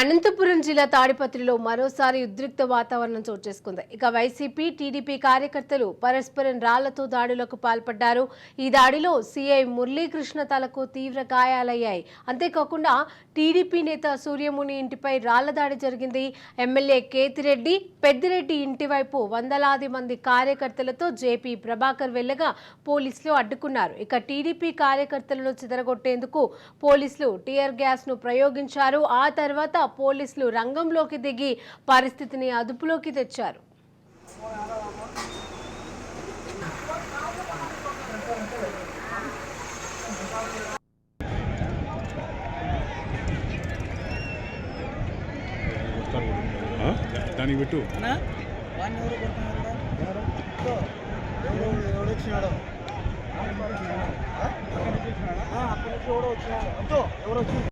అనంతపురం జిల్లా తాడిపత్రిలో మరోసారి ఉద్రిక్త వాతావరణం చోటు చేసుకుంది. ఇక వైసీపీ టీడీపీ కార్యకర్తలు పరస్పరం రాళ్ళతో దాడులకు పాల్పడ్డారు. ఈ దాడిలో సీఐ మురళీకృష్ణ తలకు తీవ్ర గాయాలయ్యాయి. అంతేకాకుండా టీడీపీ నేత సూర్యముని ఇంటిపై రాళ్ళ దాడి జరిగింది. ఎమ్మెల్యే కేతిరెడ్డి పెద్దిరెడ్డి ఇంటి వైపు వందలాది మంది కార్యకర్తలతో జేపీ ప్రభాకర్ వెళ్ళగా పోలీసులు అడ్డుకున్నారు. ఇక టీడీపీ కార్యకర్తలను చెదరగొట్టేందుకు పోలీసులు టీయర్ గ్యాస్ను ప్రయోగించారు. ఆ తర్వాత పోలీసులు రంగంలోకి దిగి పరిస్థితిని అదుపులోకి తెచ్చారు? దానికి పెట్టు ఎవరు కొడుతున్నారు? ఎవరు వచ్చినాడు. వచ్చినాడు. ఎవరు వచ్చి